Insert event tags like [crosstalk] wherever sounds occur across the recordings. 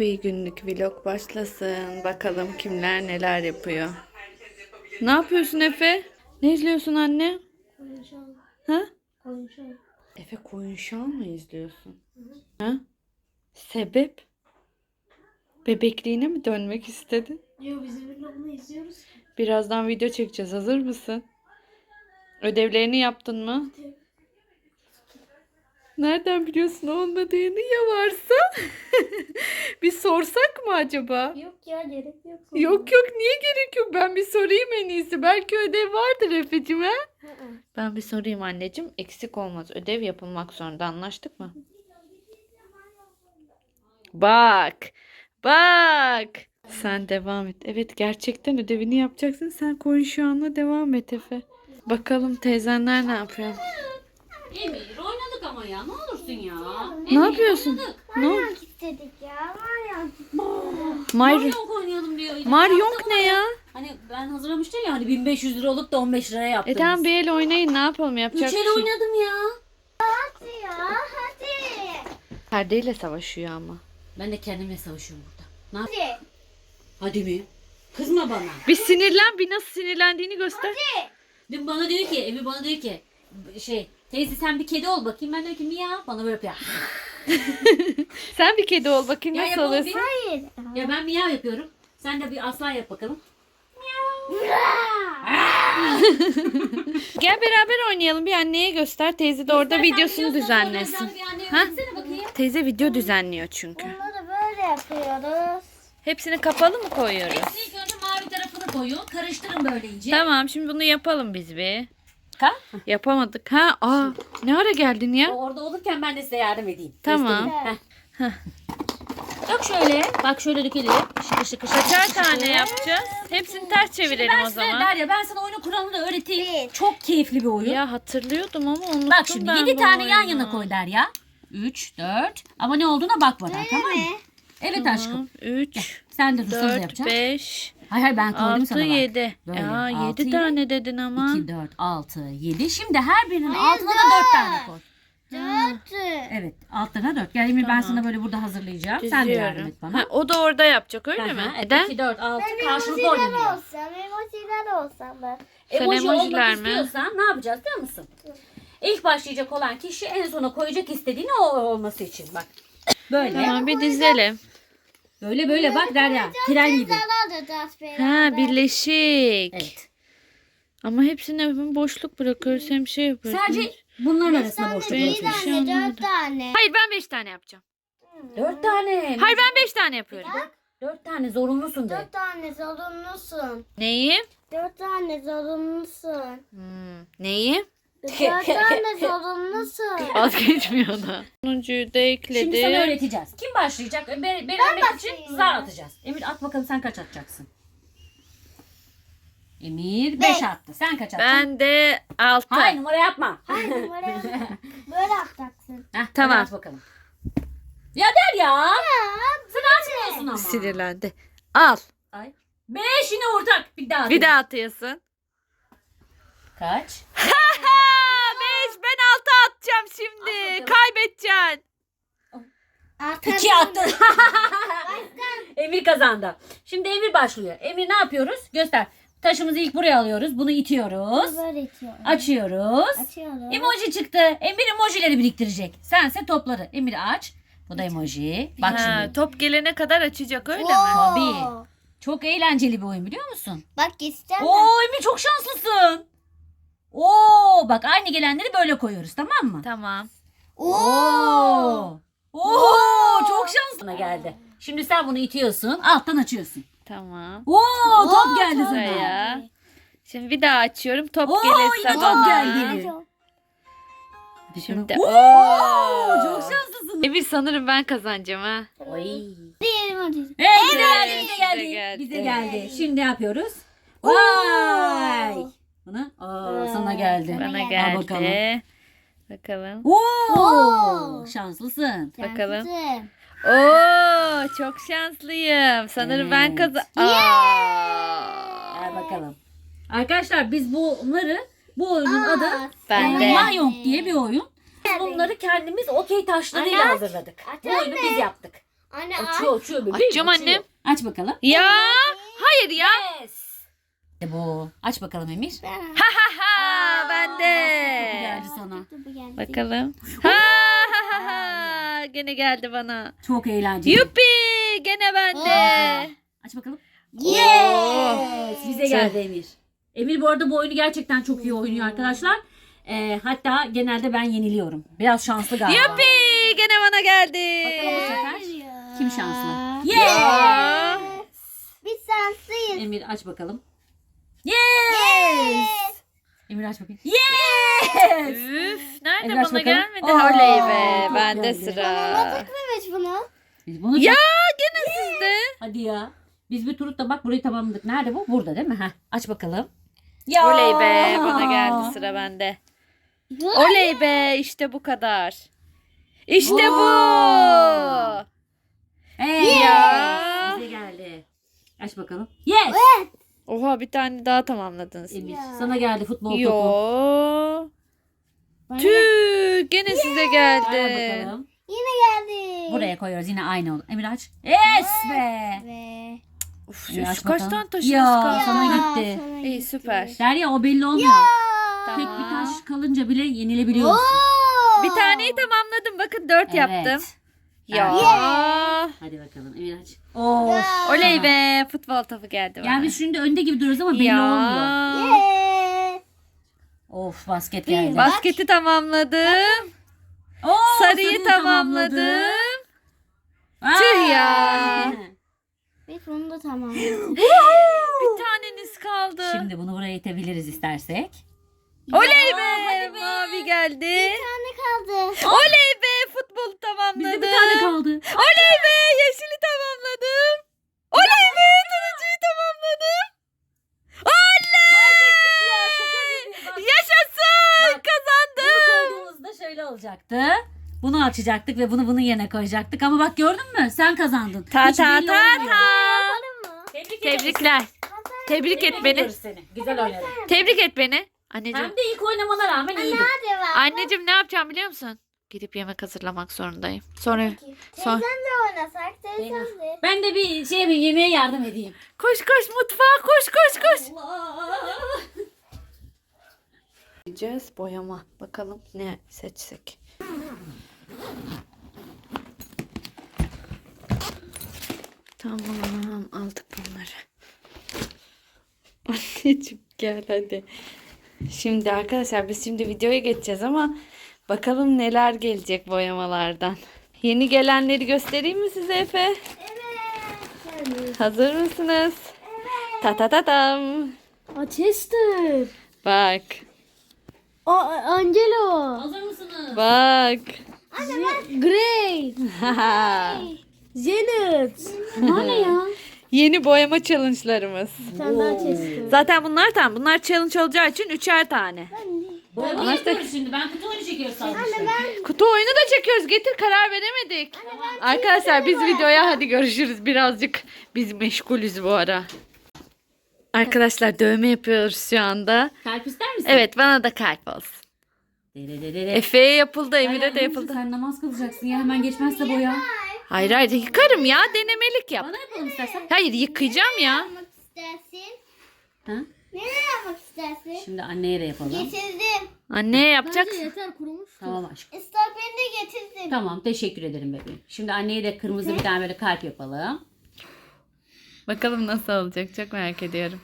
Bir günlük vlog başlasın. Bakalım kimler neler yapıyor. Ne yapıyorsun Efe? Ne izliyorsun anne? Konuşalım. Ha? Konuşalım. Efe koyun şal mı izliyorsun? Ha? Sebep? Bebekliğine mi dönmek istedin? Yo biz vlogunu izliyoruz. Birazdan video çekeceğiz. Hazır mısın? Ödevlerini yaptın mı? Nereden biliyorsun olmadığını ya varsa? [laughs] bir sorsak mı acaba? Yok ya gerek yok. Yok yok niye gerek yok? Ben bir sorayım en iyisi. Belki ödev vardır Efe'cim hı. Ben bir sorayım anneciğim. Eksik olmaz. Ödev yapılmak zorunda. Anlaştık mı? Bak. Bak. Sen devam et. Evet gerçekten ödevini yapacaksın. Sen koyun şu anla devam et Efe. Bakalım teyzenler ne yapıyor? Emir oynadık ama ya ne olursun ya. Ne yapıyorsun? Ne oldu? Maryam istedik ya. Maryam. Mar Maryonk oynayalım diyor. Maryonk ne ya? Hani ben hazırlamıştım ya hani 1500 lira olup da 15 liraya yaptım. E tamam bir el oynayın ne yapalım yapacak Üç bir şey. oynadım ya. Hadi ya hadi. Perdeyle savaşıyor ama. Ben de kendimle savaşıyorum burada. Ne yap? Hadi. Hadi mi? Kızma bana. Bir sinirlen bir nasıl sinirlendiğini göster. Dün bana diyor ki, Emir bana diyor ki şey teyze sen bir kedi ol bakayım. Ben diyorum ki miyav. Bana böyle yapıyor. [laughs] Sen bir kedi ol bakayım Ya nasıl yapalım olursun. bir. Hayır. Ya ben miyav yapıyorum. Sen de bir aslan yap bakalım. [laughs] Gel beraber oynayalım bir anneye göster. Teyze de orada videosunu düzenlesin. oynayacağım, Bir anneye Ha? öğretsene bakayım. Teyze video düzenliyor çünkü. Bunları böyle yapıyoruz. Hepsini kapalı mı koyuyoruz? Hepsini ilk önce mavi tarafını koyun. Karıştırın böyle iyice. Tamam şimdi bunu yapalım biz bir. Ka? Yapamadık. Ha aa ne ara geldin ya? O Orada olurken ben de size yardım edeyim. Tamam. Göstereyim. Heh. Dök şöyle. Bak şöyle dökelim. Şıkır şıkır şıkır. Kaçar şıkır tane yapacağız? Hepsini ters çevirelim Ben o size zaman. Derya ben sana oyunun kuralını da öğreteyim. Bir. Çok keyifli bir oyun. Ya hatırlıyordum ama unuttum Bak şimdi ben 7 bu tane yan oyunu. yana koy Derya. 3, 4. Ama ne olduğuna bakmadan tamam mı? Evet aşkım. 3, Sen de dur sana da 4, yapacağım. 5, Hayır hayır ben koydum 6, sana bak. 7. Böyle, Ya altı, 7 tane dedin ama. 2, 4, 6, 7. Şimdi her birinin Hayır, altına da 4 tane dört. koy. Dört. Evet altına 4. Gel Emir ben Tamam. sana böyle burada hazırlayacağım. Sen de yardım et bana. Ha, o da orada yapacak öyle mi? Neden? 2, 4, 6 Ben karşılıklı emojiler oynanıyor. olsam, emojiler olsam ben. Sen Emoji emojiler olmak mi? istiyorsan ne yapacağız biliyor musun? İlk başlayacak olan kişi en sona koyacak istediğini o olması için bak. Böyle. Tamam bir dizelim. Böyle böyle bak Derya. Tren gibi. Ha birleşik. Evet. Ama hepsine boşluk bırakıyoruz hem şey yapıyoruz. Sadece bunların Beş arasında tane boşluk değil Bir bırakıyoruz. şey anne, anlamadım. dört tane. Hayır ben 5 tane yapacağım. Dört tane. Hayır ben 5 tane yapıyorum. Dört tane zorunlusun de. Dört tane zorunlusun. Neyi? Dört tane zorunlusun. Hmm, neyi? [laughs] Dört tane zorunlusun. Vazgeçmiyor da. Sonuncuyu da ekledim. Şimdi sana öğreteceğiz. Kim başlayacak? Be belirlemek için zar atacağız. Emir at bakalım sen kaç atacaksın? Emir Beş. 5 attı. Sen kaç atacaksın? Ben de 6. Hayır numara yapma. Hayır [laughs] numarayı böyle yapacaksın. Heh, Tamam. At bakalım. Ya der ya. Sen atmıyorsun ama. Sinirlendi. Al. Ay. 5 yine ortak. Bir daha. Bir atayım. daha atıyorsun. Kaç? [laughs] 5 ben 6 atacağım şimdi. Bakalım. Kaybedeceksin. Arkadan- 2 attın. Emir kazandı. Şimdi Emir başlıyor. Emir ne yapıyoruz? Göster. Taşımızı ilk buraya alıyoruz. Bunu itiyoruz. Böyle itiyorum. Açıyoruz. Açıyorum. Emoji çıktı. Emir emojileri biriktirecek. Sense topları. Emir aç. Bu da emoji. Bak Ha, şimdi. top gelene kadar açacak öyle mi? Oo. Tabii. Çok eğlenceli bir oyun biliyor musun? Bak istemem. Oo Emir çok şanslısın. Oo bak aynı gelenleri böyle koyuyoruz tamam mı? Tamam. Oo. Oo çok şanslı Bana geldi. Şimdi sen bunu itiyorsun. Alttan açıyorsun. Tamam. Oo top geldi sana. Buraya. Şimdi bir daha açıyorum. Top Oo, gelirse yine top bana. geldi. Şimdi Oo, Oo. çok şanslısın. Emir sanırım ben kazanacağım ha. Oy. Diyelim hadi. Evet, bize geldi. bize geldi. Bize geldi. Şimdi ne yapıyoruz? Vay. Bana, aa, sana geldi. Bana geldi. Al bakalım. Bakalım. Oo, Oo. şanslısın. Bakalım. Yansıdım. Oo, çok şanslıyım. Sanırım ben Evet. kazan. Gel bakalım. Arkadaşlar biz bunları bu oyunun Aa, adı Ben de. Mahjong diye bir oyun. Biz bunları kendimiz okey taşlarıyla Ana. hazırladık. Bu Ana oyunu biz yaptık. Anne Açıyor açıyor bebeğim. Açacağım açıyor. annem. Aç bakalım. Ya hayır ya. Yes. İşte bu. Aç bakalım Emir. Ben Ha ha ha bende. geldi sana. Bakalım. Ha ha ha ha. Gene geldi bana. Çok eğlenceli. Yuppi gene bende. Aç bakalım. Yes. Bize geldi Emir. Emir bu arada bu oyunu gerçekten çok iyi oynuyor arkadaşlar. Ee, hatta genelde ben yeniliyorum. Biraz şanslı galiba. Yuppi gene bana geldi. Bakalım bu sefer. Kim şanslı? Yes. Biz şanslıyız. Emir aç bakalım. Yes. Emir aç bakayım. Yes. Üf, nerede aç bana bakalım. gelmedi? Aa, Oley be. çok Bende geldi. sıra. Evet bunu. Biz bunu Ya gene sizde. Hadi ya. Biz bir turutta bak burayı tamamladık. Nerede bu? Burada değil mi? Heh. Aç bakalım. Ya. Oley be. Bana geldi sıra bende. Oley be. işte bu kadar. İşte bu. Hey. Ya. Bize geldi. Aç bakalım. Oha bir tane daha tamamladınız. Ya. sana geldi futbol topu. Yo. Bana Tüh gene size Ver geldi. bakalım. Yine geldi. Buraya koyuyoruz yine aynı oldu. Emir aç. Yes be. Ve Uf, Emir aç şu kaç bakalım. tane taşınız Ya kaldı? sana gitti. sana İyi gitti. süper. Derya o belli olmuyor. Aa. Tek bir taş kalınca bile Oo. yenilebiliyorsun. Bir taneyi tamamladım. Bakın dört Evet. yaptım. Ya. Hadi bakalım Emir aç. Oo. Oley be. Futbol topu geldi bana. Yani biz şimdi önde gibi duruyoruz ama belli olmuyor. Yes. Of basket geldi. Basketi tamamladım. Oo, Sarıyı tamamladım. Tüh ya. Biz bunu da tamamladık. [gasps] Bir taneniz kaldı. Şimdi bunu buraya itebiliriz istersek. Oley be. Mavi geldi. Bir tane kaldı. Oley be. Futbolu tamamladım. Bizde bir tane kaldı. Oley be. Yeşili tamamladım. Oley be. Turuncuyu tamamladım. Bak, Yaşasın. Bak. Kazandım. Bunu koyduğumuzda şöyle olacaktı. Bunu açacaktık ve bunu bunun yerine koyacaktık. Ama bak gördün mü? Sen kazandın. Ta Hiç ta belli ta ta. Tebrik. Tebrikler. Tebrik et Tebrik beni. ediyoruz seni. Güzel oynadın. Tebrik et beni. Anneciğim. Hem de ilk oynamana rağmen iyiydin. Anneciğim ne yapacağım biliyor musun? Gidip yemek hazırlamak zorundayım. Sonra son. Teyzemle oynasak teyzemle. Ben de bir şey yapayım, yemeğe yardım edeyim. Koş koş mutfağa koş koş koş. Allah. Gideceğiz boyama. Bakalım ne seçsek. Tamam aldık bunları. Anneciğim gel hadi. Şimdi arkadaşlar biz şimdi videoya geçeceğiz ama bakalım neler gelecek boyamalardan. Yeni gelenleri göstereyim mi size Efe? Evet. Hazır mısınız? Ta ta ta tam. Chester. Bak. O Angelo. Hazır mısınız? Bak. Gray. [laughs] Janet. Bu ne ya? Yeni boyama challenge'larımız. Sen daha Chester. Zaten bunlar tam. Bunlar challenge olacağı için üçer tane. Boyama yapıyoruz şimdi. Ben kutu oyunu çekiyoruz sanmıştım. Kutu oyunu da çekiyoruz. Getir karar veremedik. Arkadaşlar biz videoya hadi görüşürüz. Birazcık biz meşgulüz bu ara. Arkadaşlar dövme yapıyoruz şu anda. Kalp ister misin? Evet bana da kalp olsun. Efe'ye yapıldı, Emir'e de yapıldı. Sen namaz kılacaksın ya hemen geçmezse boya. Hayır hayır yıkarım ya. Denemelik yap. Bana yapalım istersen. Hayır yıkayacağım ya. yapmak istersin? Ha? Nereye yapmak istersin? Şimdi anneye de yapalım. Getirdim. Anneye yapacaksın. yeter kurumuş. Tamam aşkım. İstopini de getirdim. Tamam teşekkür ederim bebeğim. Şimdi anneye de kırmızı bir tane böyle kalp yapalım. Bakalım nasıl olacak. Çok merak ediyorum.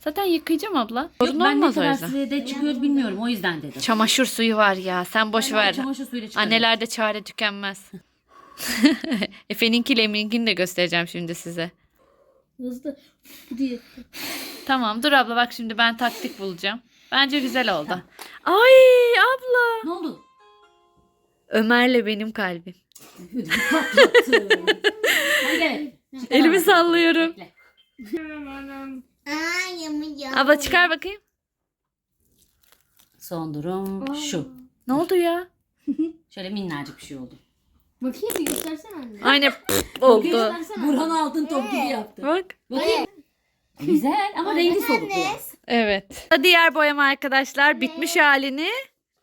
Zaten yıkayacağım abla. Yok, Sorun ben ne olmaz o kadar yüzden. size de çıkıyor bilmiyorum o yüzden dedim. Çamaşır suyu var ya. Sen boş ver. Çamaşır suyuyla çıkarım. Annelerde çare tükenmez. [laughs] Efe'ninkiyle Emin'inkini de göstereceğim şimdi size. Hızlı diye. Tamam dur abla bak şimdi ben taktik bulacağım. Bence güzel oldu. Ay abla. Ne oldu? Ömer'le benim kalbim. Hadi gel. Elimi sallıyorum. Bekle. Abla çıkar bakayım. Son durum şu. Ne oldu ya? Şöyle minnacık bir şey oldu. Bakayım bir göstersene anne. Aynen oldu. Burhan altın top gibi yaptı. Bak. Bakayım. Güzel ama rengi soluk biraz. Evet. Diğer boyama arkadaşlar bitmiş halini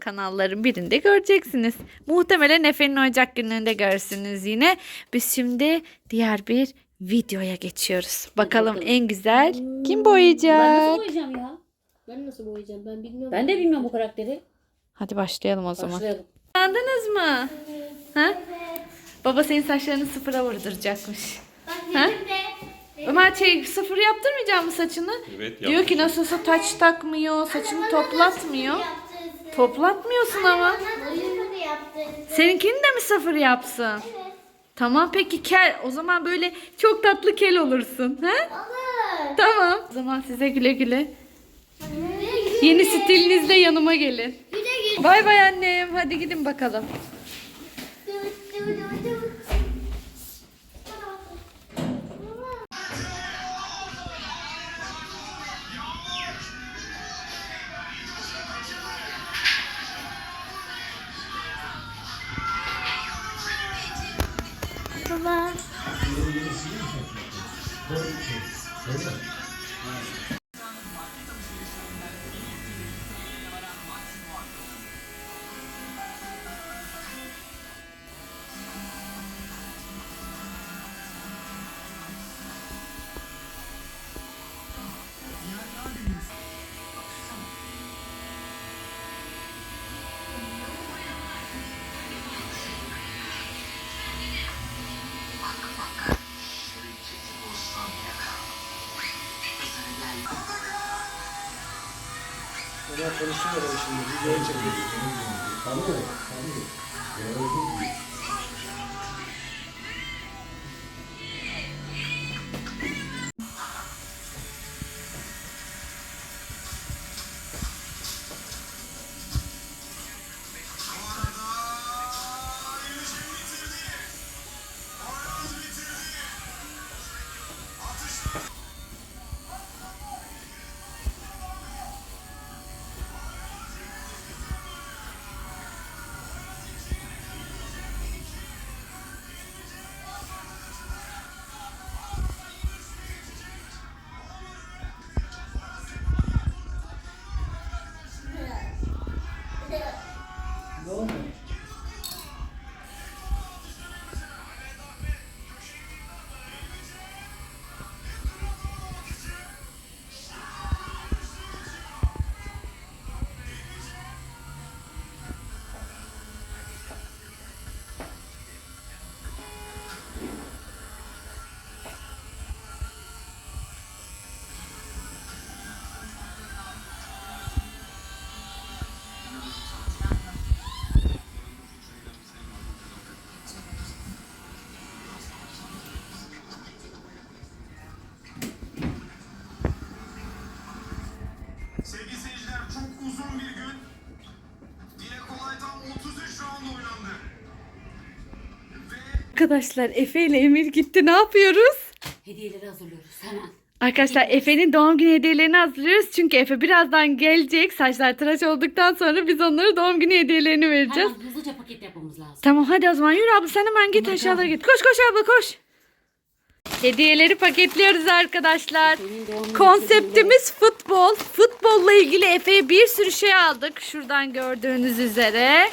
kanalların birinde göreceksiniz. Muhtemelen Efe'nin oyuncak gününde görürsünüz yine. Biz şimdi diğer bir videoya geçiyoruz. Bakalım bakalım. en güzel kim Ben nasıl boyayacak? boyayacağım ya? Ben nasıl boyayacağım ben bilmiyorum. Ben de bilmiyorum bu karakteri. Hadi başlayalım o zaman. Başlayalım. Anladınız mı? Ha? Baba senin saçlarını sıfıra vurduracakmış. Bak Ha? de. Ömer şey sıfır yaptırmayacak mı saçını? Evet Diyor ki nasılsa taç takmıyor, saçını toplatmıyor. Toplatmıyorsun ama. Seninkini de mi sıfır yapsın? Tamam peki kel. O zaman böyle çok tatlı kel olursun. Ha? Alır. Tamam. O zaman size güle güle. Yeni stilinizle yanıma gelin. Güle güle. Bay bay annem. Hadi gidin bakalım. Sevgili Arkadaşlar Efe ile Emir gitti. Ne yapıyoruz? Hediyeleri hazırlıyoruz hemen. Arkadaşlar Efe'nin doğum günü hediyelerini hazırlıyoruz. Çünkü Efe birazdan gelecek. Saçlar tıraş olduktan sonra biz onlara doğum günü hediyelerini vereceğiz. Hemen hızlıca paket yapmamız lazım. Tamam hadi o zaman yürü abla sen hemen git Tamam, aşağılara git. Koş koş abla koş. Hediyeleri paketliyoruz arkadaşlar. Konseptimiz futbol. Futbolla ilgili Efe'ye bir sürü şey aldık. Şuradan gördüğünüz üzere.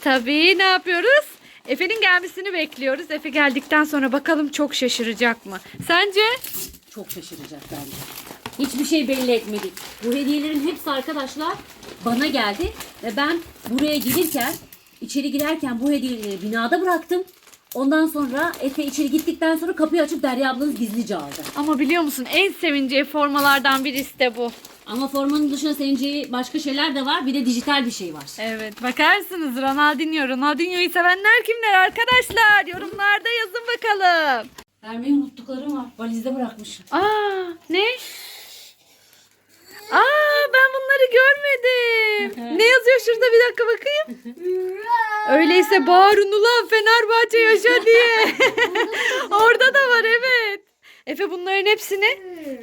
Tabii ne yapıyoruz? Efe'nin gelmesini bekliyoruz. Efe geldikten sonra bakalım çok şaşıracak mı? Sence? Çok şaşıracak bence. Hiçbir şey belli etmedik. Bu hediyelerin hepsi arkadaşlar bana geldi. Ve ben buraya gelirken, içeri girerken bu hediyeleri binada bıraktım. Ondan sonra Efe içeri gittikten sonra kapıyı açıp Derya ablanız gizlice aldı. Ama biliyor musun en sevineceği formalardan birisi de bu. Ama formanın dışında sevineceği başka şeyler de var. Bir de dijital bir şey var. Evet bakarsınız Ronaldinho. Ronaldinho'yu sevenler kimler arkadaşlar? Yorumlarda yazın bakalım. Vermeyi unuttuklarım var. Valizde bırakmışım. Aa ne? Bunları görmedim. ne yazıyor şurada bir dakika bakayım. Öyleyse bağırın ulan Fenerbahçe yaşa [laughs] diye. Orada da var evet. Efe bunların hepsini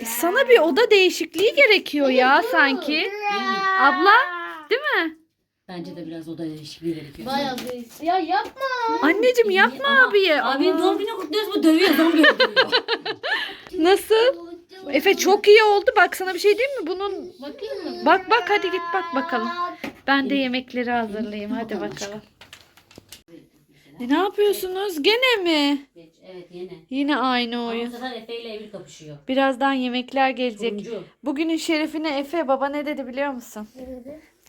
E, sana bir oda değişikliği gerekiyor ya sanki. Abla değil mi? Bence de biraz oda değişikliği gerekiyor. Bayağı büyük. Ya yapma. Anneciğim yapma abiye. Aa, doğum günü kutluyoruz bu dövüyor zombi öldürüyor. [laughs] Nasıl? Efe çok iyi oldu. Bak sana bir şey diyeyim mi? Bunun Bakayım mı? bak bak hadi git bak bakalım. Ben de yemekleri hazırlayayım. Hadi bakalım. E, ne yapıyorsunuz? Gene mi? Evet yine. Yine aynı Ama bu oyun. sefer Efe ile Emir kapışıyor. Birazdan yemekler gelecek. Turuncu. Bugünün şerefine Efe baba ne dedi biliyor musun?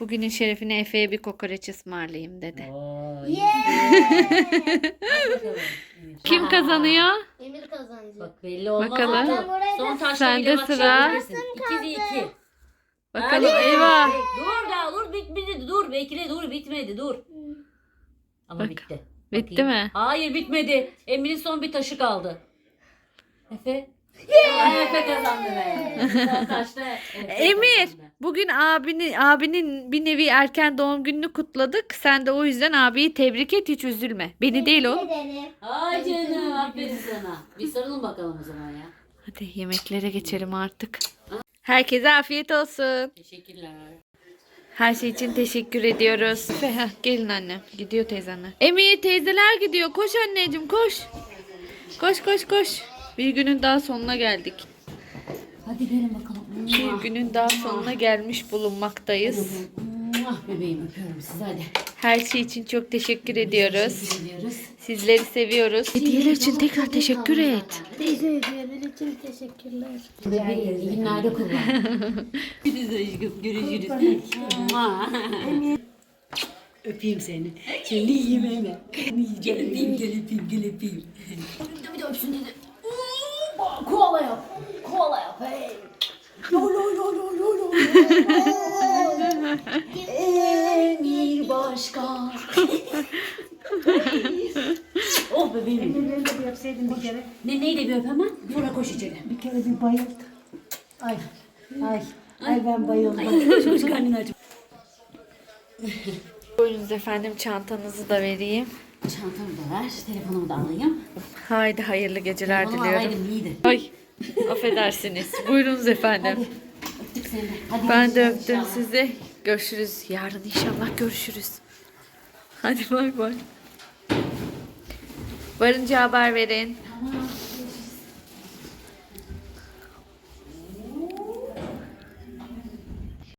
Bugünün şerefine Efe'ye bir kokoreç ısmarlayayım dedi. Oy. [laughs] Hadi bakalım Emir. Kim kazanıyor? Emir kazanacak. Bak belli olmaz. Bakalım. Son taşla Sende bile bak şey sıra. yapabilirsin. İki. Bakalım Hadi. eyvah. Dur da dur bitmedi dur bekle dur bitmedi dur. Ama Bak, bitti. bitti mi? Hayır bitmedi. Emir'in son bir taşı kaldı. Efe. Efe kazandı be. [laughs] Son taşta Efe Emir, kazandı. Bugün abinin abinin bir nevi erken doğum gününü kutladık. Sen de o yüzden abiyi tebrik et, hiç üzülme. Beni değil o. Ederim. Ay canım aferin sana. Bir sarılın bakalım o zaman ya. Hadi yemeklere geçelim artık. Herkese afiyet olsun. Teşekkürler. Her şey için teşekkür ediyoruz. Heh, gelin annem. Gidiyor teyzenler. Emir teyzeler gidiyor. Koş anneciğim koş. Koş koş koş. Bir günün daha sonuna geldik. Hadi gelin bakalım. Bir günün daha sonuna gelmiş bulunmaktayız. Muah bebeğim öpüyorum sizi hadi. Her şey için çok teşekkür ediyoruz. Teşekkür ediyoruz. Sizleri seviyoruz. Hediyeler için tekrar teşekkür et. Teyze hediyeler için teşekkürler. Bebeğim iyi günlerde kullan. [laughs] Görüşürüz aşkım görüşürüz. Muah. Öpeyim seni. Seni yiyeyim hemen. Gel öpeyim gel öpeyim gel öpeyim. Bir de öpsün dedi. Koala yap. Koala yap. Hey. Lo lo lo lo Emir Başkan. oh bebeğim. Ellerini de bir öpseydin bir kere. Ne neydi bir öp hemen? Sonra koş içeri. Bir kere bir bayılt. Ay. Ay. Ay ben bayıldım. Ay koş koş karnını aç. Buyurunuz efendim çantanızı da vereyim. Çantamı da ver. Telefonumu da alayım. Haydi hayırlı geceler Telefonumu diliyorum. alaydım iyiydi. Ay affedersiniz. Buyurunuz efendim. Öptük seni. Hadi Ben de öptüm inşallah. sizi. Görüşürüz. Yarın inşallah görüşürüz. Hadi bay bay. Varınca haber verin. Tamam